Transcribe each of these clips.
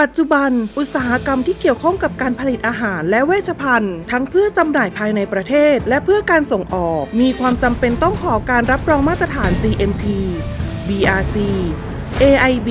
ปัจจุบัน อุตสาหกรรมที่เกี่ยวข้องกับการผลิตอาหารและเวชภัณฑ์ ทั้งเพื่อจำหน่ายภายในประเทศ และเพื่อการส่งออก มีความจำเป็นต้องขอการรับรองมาตรฐาน GMP BRC AIB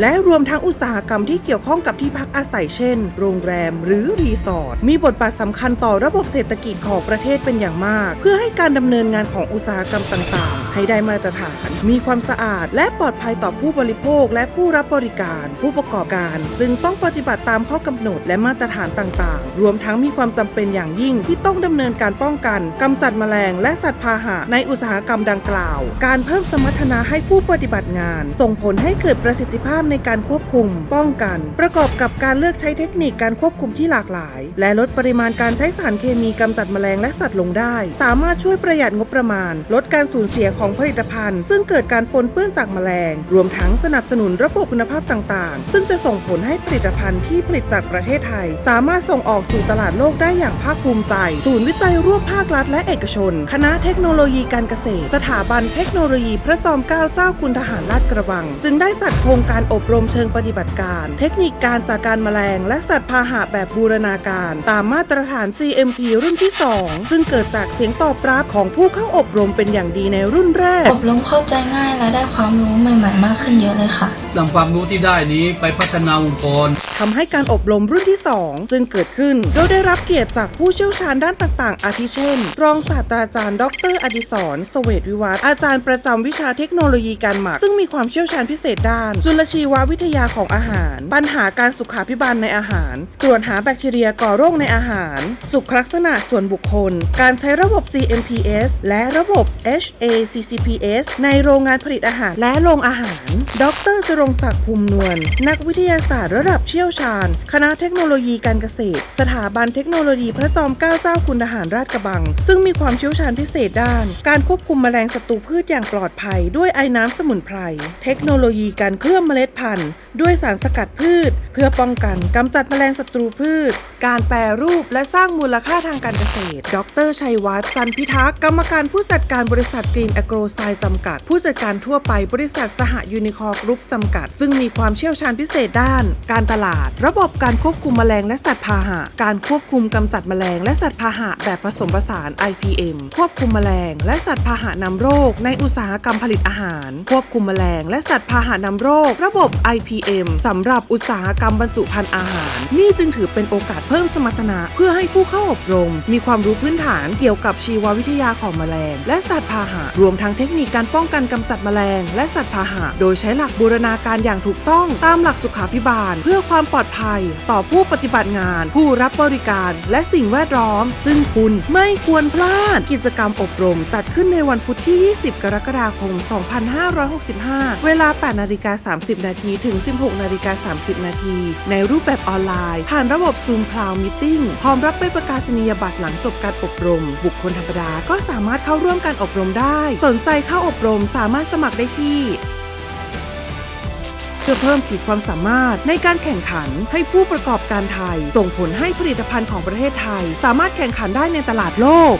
และรวมทั้งอุตสาหกรรมที่เกี่ยวข้องกับที่พักอาศัยเช่น โรงแรมหรือรีสอร์ท มีบทบาทสำคัญต่อระบบเศรษฐกิจของประเทศเป็นอย่างมาก เพื่อให้การดำเนินงานของอุตสาหกรรมต่างๆ ให้ได้มาตรฐาน มีความสะอาด และปลอดภัยต่อผู้บริโภค และผู้รับบริการ ผู้ประกอบการ จึงต้องปฏิบัติตามข้อกำหนดและมาตรฐานต่างๆ รวมทั้งมีความจำเป็นอย่างยิ่งที่ต้องดำเนินการป้องกันกำจัดแมลง และสัตว์พาหะในอุตสาหกรรมดังกล่าว การเพิ่มสมรรถนะให้ผู้ปฏิบัติงาน ส่งผลให้เกิดประสิทธิภาพในการควบคุม ป้องกัน ประกอบกับการเลือกใช้เทคนิคการควบคุมที่หลากหลาย และลดปริมาณการใช้สารเคมีกำจัดแมลงและสัตว์ลงได้ สามารถช่วยประหยัดงบประมาณ ลดการสูญเสียของผลิตภัณฑ์ ซึ่งเกิดการปนเปื้อนจากแมลง รวมทั้งสนับสนุนระบบคุณภาพต่างๆ ซึ่งจะส่งผลให้ผลิตภัณฑ์ที่ผลิตจากประเทศไทย สามารถส่งออกสู่ตลาดโลกได้อย่างภาคภูมิใจ ศูนย์วิจัยร่วมภาครัฐและเอกชน คณะเทคโนโลยีการเกษตร สถาบันเทคโนโลยีพระจอมเกล้าเจ้าคุณทหารลาดกระบัง จึงได้จัดโครงการอบรมเชิงปฏิบัติการ เทคนิคการจัดการแมลง และสัตว์พาหะแบบบูรณาการ ตามมาตรฐาน GMP รุ่นที่ 2 ซึ่งเกิดจากเสียงตอบรับของผู้เข้าอบรมเป็นอย่างดีในรุ่นแรก อบรมเข้าใจง่ายและได้ความรู้ใหม่ๆ มากขึ้นเยอะเลยค่ะ นำความรู้ที่ได้นี้ไปพัฒนาองค์กร ทำให้การอบรมรุ่นที่ 2 จึงเกิดขึ้น โดยได้รับเกียรติจากผู้เชี่ยวชาญด้านต่างๆ อาทิเช่น รองศาสตราจารย์ ดร อดิศรเสเวตวิวัฒน์อาจารย์ประจำวิชาเทคโนโลยีการหมัก ซึ่งมีความเชี่ยวชาญพิเศษด้าน จุลชีววิทยาของอาหาร ปัญหาการสุขาพิบาลในอาหาร ตรวจหาแบคทีเรียก่อโรคในอาหาร สุขลักษณะส่วนบุคคล การใช้ระบบ GMPS และระบบ CCPS ในโรงงานผลิตอาหารและโรงอาหาร ดรจรงศักดิ์ภูมินวล นักวิทยาศาสตร์ระดับเชี่ยวชาญ คณะเทคโนโลยีการเกษตร สถาบันเทคโนโลยีพระจอมเกล้าเจ้าคุณทหารราชกระบัง ซึ่งมีความเชี่ยวชาญพิเศษด้าน การควบคุมแมลงศัตรูพืชอย่างปลอดภัย ด้วยไอ้น้ำสมุนไพร เทคโนโลยีการเคลือบเมล็ดพันธุ์ ด้วยสารสกัดพืช เพื่อป้องกันกำจัดแมลงศัตรูพืช การแปรรูปและสร้างมูลค่าทางการเกษตร ดรชัยวัฒน์จันพิทักษ์กรรมการผู้จัดการบริษัทกรีนแอโกรไซจำกัด ผู้จัดการทั่วไปบริษัทสหยูนิคอร์กรุ๊ปจำกัด ซึ่งมีความเชี่ยวชาญพิเศษด้าน การตลาด ระบบการควบคุมแมลงและสัตว์พาหะ การควบคุมกำจัดแมลงและสัตว์พาหะแบบผสมผสาน IPM ควบคุมแมลงและสัตว์พาหะนำโรค ในอุตสาหกรรมผลิตอาหาร ควบคุมแมลงและสัตว์พาหะนำโรค ระบบ IPM สำหรับอุตสาหกรรมบรรจุภัณฑ์อาหาร นี่จึงถือเป็นโอกาสเพิ่มสมรรถนะเพื่อให้ผู้เข้าอบรม มีความรู้พื้นฐานเกี่ยวกับชีววิทยาของแมลง และสัตว์พาหะ รวมทั้งเทคนิคการป้องกันกำจัดแมลง และสัตว์พาหะ โดยใช้หลักบูรณาการอย่างถูกต้องตามหลักสุขาพิบาล เพื่อความปลอดภัย ต่อผู้ปฏิบัติงาน ผู้รับบริการ และสิ่งแวดล้อม ซึ่งคุณไม่ควรพลาดกิจกรรมอบรม จัดขึ้นในวันพุธที่ 20 กรกฎาคม 2565 เวลา 8 นาฬิกา 30 นาทีถึง 1 6นาฬิกา30 นาที ในรูปแบบออนไลน์ ผ่านระบบ Zoom Cloud Meeting พร้อมรับใบประกาศนียบัตรหลังจบการอบรม บุคคลธรรมดาก็สามารถเข้าร่วมการอบรมได้ สนใจเข้าอบรมสามารถสมัครได้ที่เพื่อเพิ่มขีดความสามารถในการแข่งขันให้ผู้ประกอบการไทย ส่งผลให้ผลิตภัณฑ์ของประเทศไทย สามารถแข่งขันได้ในตลาดโลก